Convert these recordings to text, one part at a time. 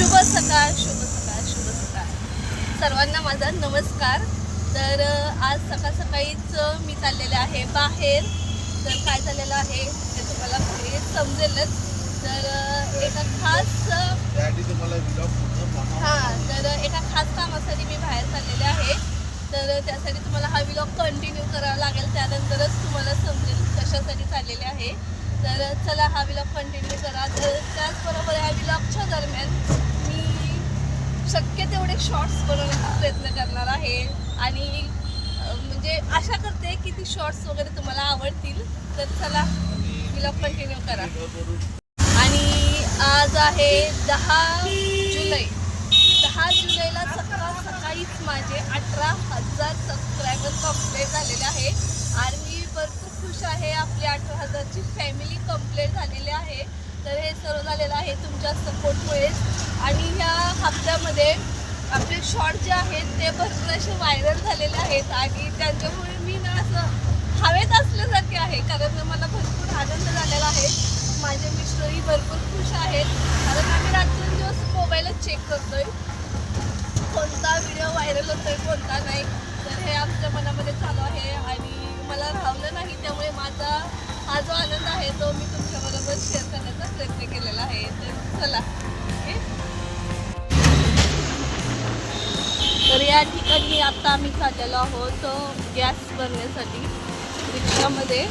शुभ सकाळ शुभ सकाळ शुभ सकाळ. सर्वांना माझा नमस्कार. तर आज सकाळ सकाळीच मी चाललेले आहे बाहेर. तर काय झालेलं आहे ते तुम्हाला पुढे समजेलच. तर एका खास हां तर एका खास कामासाठी मी बाहेर चाललेले आहे. तर त्यासाठी तुम्हाला हा व्हिलॉग कंटिन्यू करावा लागेल. त्यानंतरच तुम्हाला समजेल कशासाठी चाललेले आहे. तर चला हा व्हिलॉग कंटिन्यू करा तर त्याचबरोबर ह्या व्हिलॉगच्या दरम्यान मी शक्य तेवढे शॉर्ट्स बनवण्याचा प्रयत्न करणार आहे. आणि म्हणजे आशा करते की ती शॉर्ट्स वगैरे तुम्हाला आवडतील. तर चला व्हिलॉग कंटिन्यू करा. आणि आज आहे दहा जुलै. दहा जुलैला सकाळ सकाळीच माझे अठरा हजार सबस्क्रायबर कंप्लीट झालेले आहे. आणि मी भरपूर खुश आहे. आपली अठरा हजारची फॅमिली कंप्लीट झालेली आहे. तर हे सर्व झालेलं आहे तुमच्या सपोर्टमुळेच आणि ह्या हप्त्यामध्ये आपले शॉर्ट जे आहेत ते भरपूर असे व्हायरल झालेले आहेत आणि त्यांच्यामुळे मी ना असं हवेत असल्यासारखे आहे. कारण मला भरपूर आनंद झालेला आहे. माझे मिस्टरही भरपूर खुश आहेत. कारण आम्ही रात्रंदिवस मोबाईलच चेक करतोय. कोणता व्हिडिओ व्हायरल होतोय कोणता नाही. तर हे आमच्या मनामध्ये चालू आहे आणि मला राहवलं नाही त्यामुळे माझा हा जो आनंद आहे तो आता आम्ही चाललेलो आहोत गॅस भरण्यासाठी रिक्षामध्ये.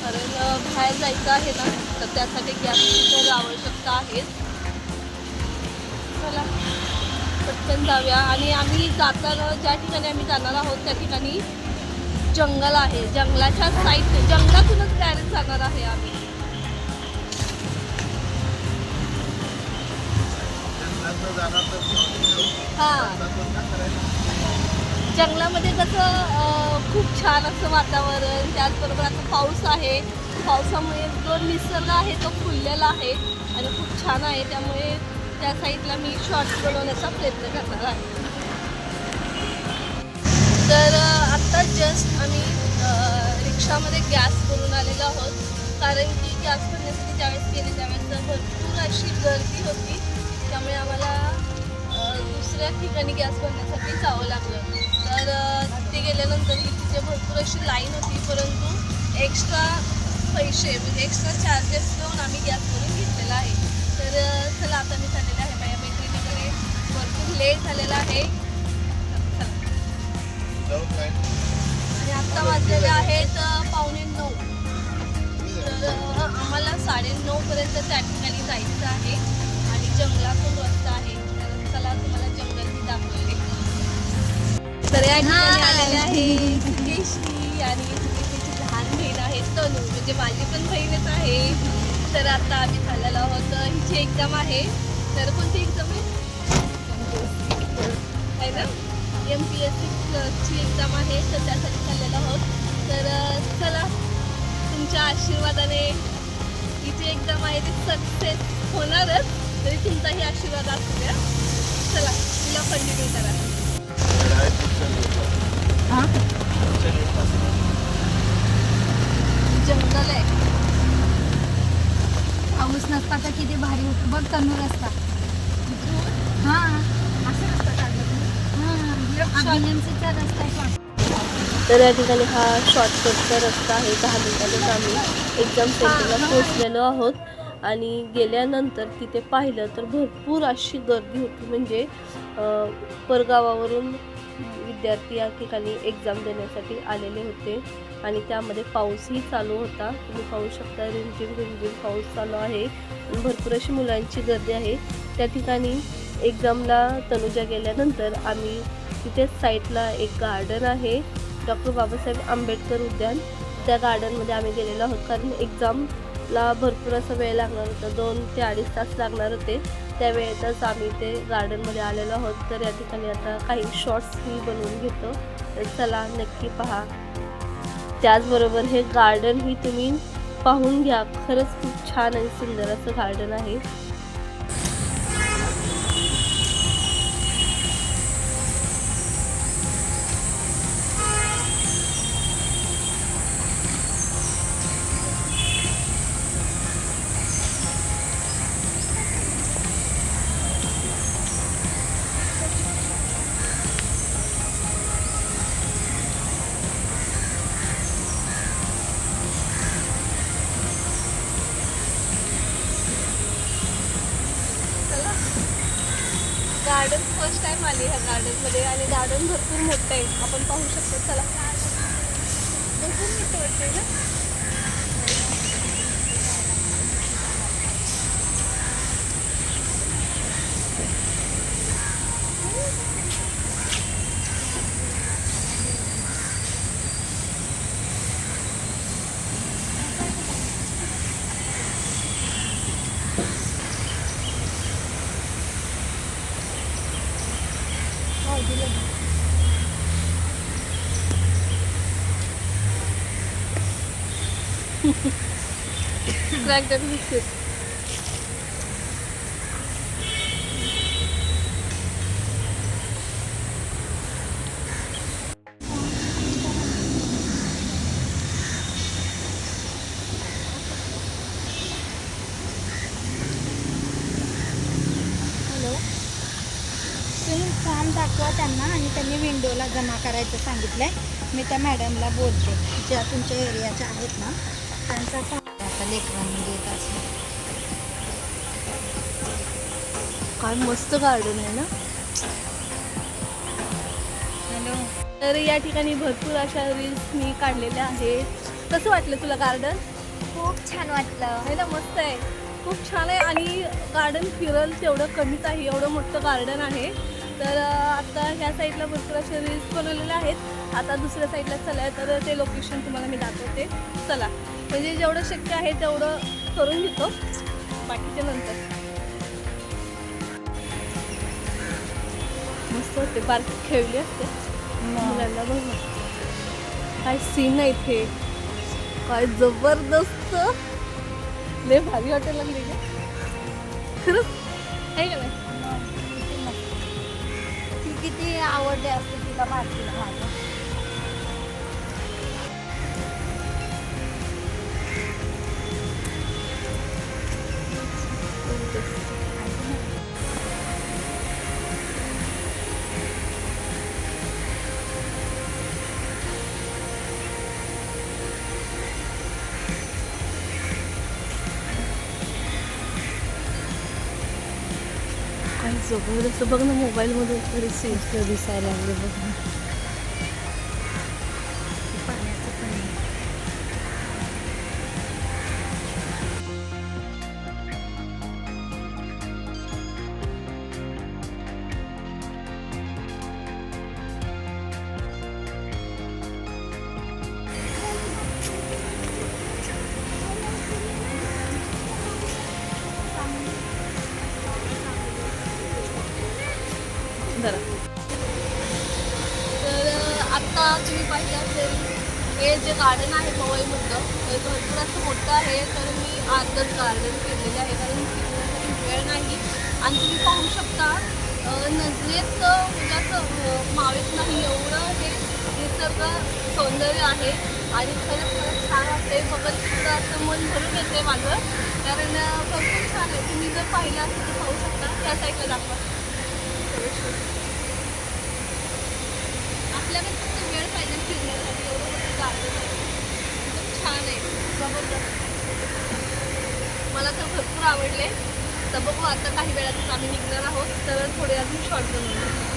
कारण बाहेर जायचं आहे ना तर त्यासाठी गॅसची तर आवश्यकता आहेच चला पटकन जाऊया. आणि आम्ही जाताना ज्या ठिकाणी आम्ही जाणार आहोत त्या ठिकाणी जंगल आहे. जंगलाच्या साईड जंगलातूनच डायरेक्ट जाणार आहे आम्ही. हां. जंगलामध्ये कसं खूप छान असं वातावरण त्याचबरोबर आता पाऊस आहे. पावसामुळे जो निसर्ग आहे तो फुललेला आहे आणि खूप छान आहे. त्यामुळे त्या साईडला मी शॉर्ट्स बनवण्याचा प्रयत्न करणार आहे. तर आत्ता जस्ट आम्ही रिक्षामध्ये गॅस भरून आलेलो आहोत. कारण की गॅस भरण्यासाठी ज्यावेळेस गेले त्यावेळेस भरपूर अशी गर्दी होती. त्यामुळे आम्हाला दुसऱ्या ठिकाणी गॅस भरण्यासाठी जावं लागलं. तर तिथे गेल्यानंतर ही तिथे भरपूर अशी लाईन होती परंतु एक्स्ट्रा पैसे म्हणजे एक्स्ट्रा चार्जेस देऊन आम्ही गॅसवरून घेतलेला आहे. तर चला आता मी झालेलं आहे माझ्या मैत्रिणीकडे भरपूर लेट झालेला आहे. आणि आत्ता वाजलेले आहेत पावणे नऊ. तर आम्हाला साडे नऊपर्यंत त्या ठिकाणी जायचं आहे. आणि जंगलातून रस्ता आहे. तर चला तुम्हाला जंगल मी दाखवले तर या ठिकाणी आलेले आहे केशरी आणि लहान बहीण आहे तनू म्हणजे माझी पण बहीणच आहे. तर आता आम्ही चाललेलो आहोत हिची एक्झाम आहे. तर कोणती एक्झाम आहे? ना? एम पी एस ची एक्झाम आहे तर त्यासाठी चाललेलो आहोत. तर चला तुमच्या आशीर्वादाने ही जी एक्झाम आहे ती सक्सेस होणारच. तरी तुमचाही आशीर्वाद असू द्या. चला तिला कंटिन्यू करा. जंगल आहे पाऊस नसता तर किती भारी होतं. बघ रस्ता. हा. असं रस्ता आहे. तर या ठिकाणी हा शॉर्टकटचा रस्ता आहे. दहा मिनिटातच आम्ही एक्झाम सेंटरला पोहोचलेलो आहोत. आणि गेल्यानंतर तिथे पाहिलं तर भरपूर अशी गर्दी होती. म्हणजे परगावावरून विद्यार्थी या ठिकाणी एक्झाम देण्यासाठी आलेले होते. आणि त्यामध्ये पाऊसही चालू होता. तुम्ही पाहू शकता रिमझिम रिमझिम पाऊस चालू आहे. भरपूर अशी मुलांची गर्दी आहे. त्या ठिकाणी एक्झामला तनुजा गेल्यानंतर आम्ही तिथेच साईडला एक गार्डन आहे. डॉक्टर बाबासाहेब आंबेडकर उद्यान. त्या गार्डनमध्ये आम्ही गेलेलो आहोत. कारण एक्झामला भरपूर असा वेळ लागणार होता. दोन ते अडीच तास लागणार होते. त्या वेळेतच आम्ही ते गार्डनमध्ये आलेलो आहोत. तर या ठिकाणी आता काही शॉर्ट्स मी बनवून घेतो. तर चला नक्की पहा. त्याचबरोबर हे गार्डन ही तुम्ही पाहून घ्या. खरंच खूप छान आणि सुंदर असं गार्डन आहे. गार्डनमध्ये आणि गार्डन भरपूर मोठं आहे. आपण पाहू शकतो. चला. भरपूर मोठं वाटतंय ना? क्रॅक दॅट बिस्किट हॅलो तुम्ही फॉर्म दाखवा त्यांना आणि त्यांनी विंडोला जमा करायचं सांगितलंय. मी त्या मॅडमला बोलते ज्या तुमच्या एरियाच्या आहेत ना त्यांचा फॉर्म आता लेकरांनी देत असेल काय मस्त गार्डन आहे ना? हॅलो तर या ठिकाणी भरपूर अशा रील्स मी काढलेल्या आहेत. कसं वाटलं तुला गार्डन खूप छान वाटलं. आहे ना मस्त आहे. खूप छान आहे आणि गार्डन फिरल तेवढं कमीच आहे एवढं मोठं गार्डन आहे. तर आता ह्या साईडला भरपूर असे रील्स बनवलेले आहेत. आता दुसऱ्या साईडला चला तर ते लोकेशन तुम्हाला मी दाखवते. चला. म्हणजे जेवढं शक्य आहे तेवढं करून घेतो. बाकीच्या नंतर. मस्त होते बारकी खेळली असते. मुलांना बघ. काय सीन आहे इथे काय जबरदस्त. लय भारी वाटायला लागली का खरंच आहे का नाही? ती किती आवडली असते तिला भारतीला माझं. काय जबरदस्त म्हणजे बघ ना मोबाईलमधून तरी सीन दिसायला लागले बघ मी गार्डन केलेलं आहे कारण फिरण्यासाठी वेळ नाही. आणि तुम्ही पाहू शकता नजरेत म्हणजे असं मावेत नाही एवढं हे निसर्ग सौंदर्य आहे. आणि खरंच खरंच छान वाटते बघत सुद्धा असं मन भरून येते माझं. कारण भरपूर छान आहे. तुम्ही जर पाहिलं असेल तर पाहू शकता. त्या साईडला दाखवा. आपल्याकडे फक्त वेळ पाहिजे फिरण्यासाठी. एवढं गार्डन आहे. खूप छान आहे. जबरदस्त. मला तर भरपूर आवडले. तर बघू आता काही वेळातच आम्ही निघणार आहोत. तर थोडे अजून शॉर्ट बनवू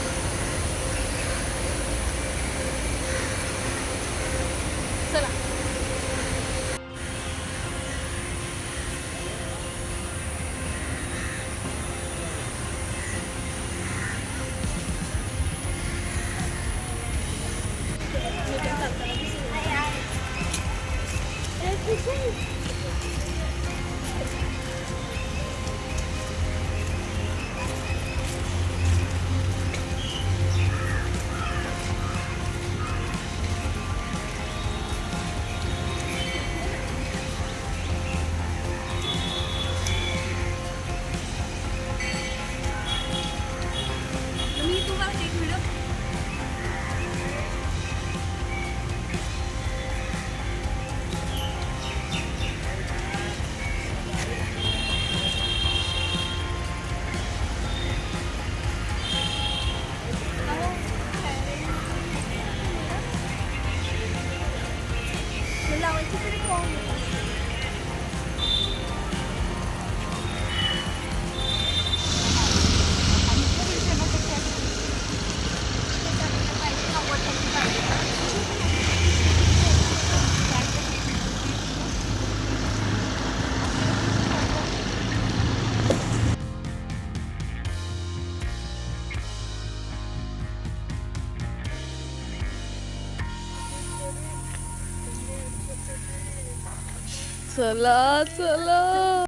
चला चला.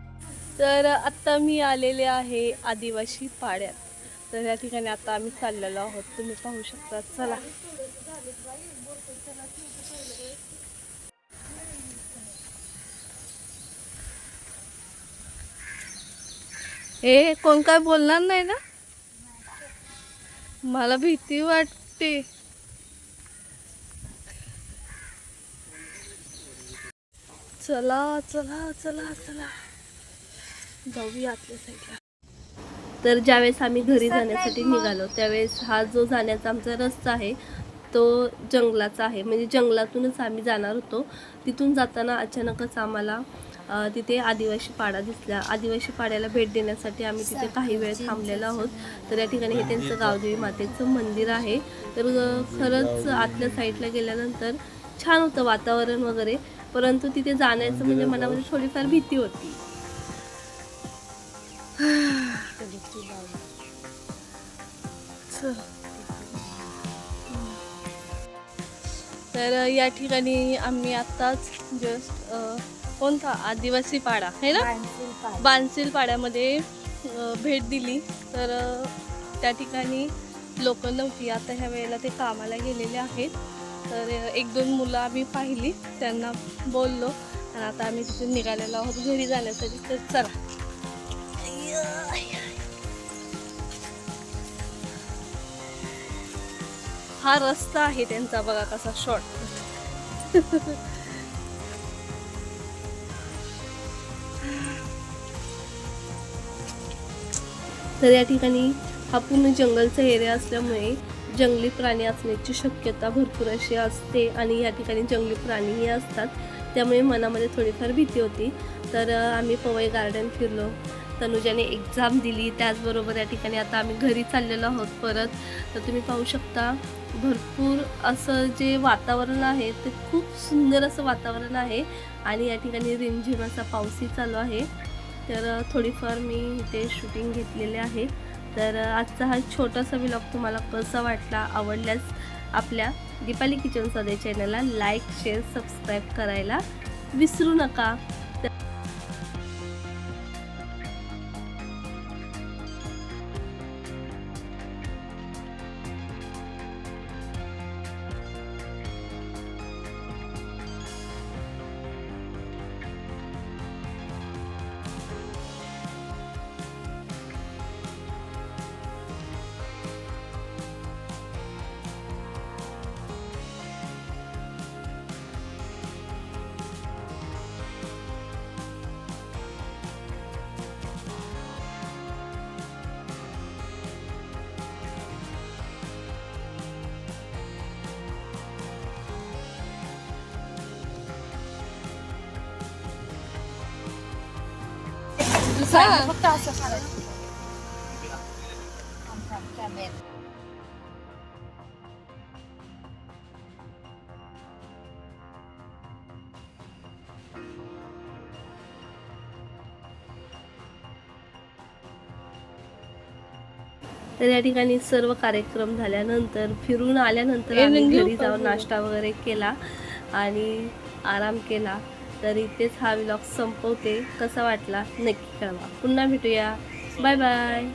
तर आता मी आलेले आहे आदिवासी पाड्यात. तर या ठिकाणी आता आम्ही चाललेलो आहोत. तुम्ही पाहू शकता. चला. हे कोण काय बोलणार नाही ना? मला भीती वाटते. चला चला चला चला. जाऊया आतल्या साईडला. तर ज्यावेळेस आम्ही घरी जाण्यासाठी निघालो त्यावेळेस हा जो जाण्याचा आमचा रस्ता आहे तो जंगलाचा आहे. म्हणजे जंगलातूनच आम्ही जाणार होतो. तिथून जाताना अचानकच आम्हाला तिथे आदिवासी पाडा दिसला. आदिवासी पाड्याला भेट देण्यासाठी आम्ही तिथे काही वेळ थांबलेलो आहोत. तर या ठिकाणी हे त्यांचं गावदेवी मातेचं मंदिर आहे. तर खरंच आतल्या साईडला गेल्यानंतर छान होतं वातावरण वगैरे. परंतु तिथे जाण्याचं म्हणजे मनामध्ये थोडीफार भीती होती. तर या ठिकाणी आम्ही आत्ताच जस्ट कोणता आदिवासी पाडा आहे ना? बानसील पाड्यामध्ये भेट दिली. तर त्या ठिकाणी लोक नव्हती. आता ह्या वेळेला ते कामाला गेलेले आहेत. तर एक दोन मुलं आम्ही पाहिली त्यांना बोललो आणि आता आम्ही तिथून निघालेलो आहोत. घरी जाण्यासाठी. तर चला. हा रस्ता आहे त्यांचा बघा कसा शॉर्ट तर या ठिकाणी हा पूर्ण जंगलचा एरिया असल्यामुळे जंगली प्राणी असण्याची शक्यता भरपूर अशी असते आणि या ठिकाणी जंगली प्राणीही असतात. त्यामुळे मनामध्ये थोडीफार भीती होती. तर आम्ही पवई गार्डन फिरलो. तनुजाने एक्झाम दिली. त्याचबरोबर या ठिकाणी आता आम्ही घरी चाललेलो आहोत परत. तर तुम्ही पाहू शकता भरपूर असं जे वातावरण आहे ते खूप सुंदर असं वातावरण आहे आणि या ठिकाणी रिमझिम असा पाऊसही चालू आहे. तर थोडीफार मी इथे शूटिंग घेतलेले आहे. तर आजचा हा छोटासा व्लॉग तुम्हाला कसा वाटला आवडल्यास आपल्या दीपाली किचन सदे चॅनलला लाईक शेअर सबस्क्राईब करायला विसरू नका. फक्त असं करायचं कॅमेरा तर या ठिकाणी सर्व कार्यक्रम झाल्यानंतर फिरून आल्यानंतर आम्ही घरी जाऊन. नाश्ता वगैरे केला आणि आराम केला. तर इथेच हा व्लॉग संपवते. कसा वाटला? नक्की कळवा पुन्हा भेटूया. Bye bye.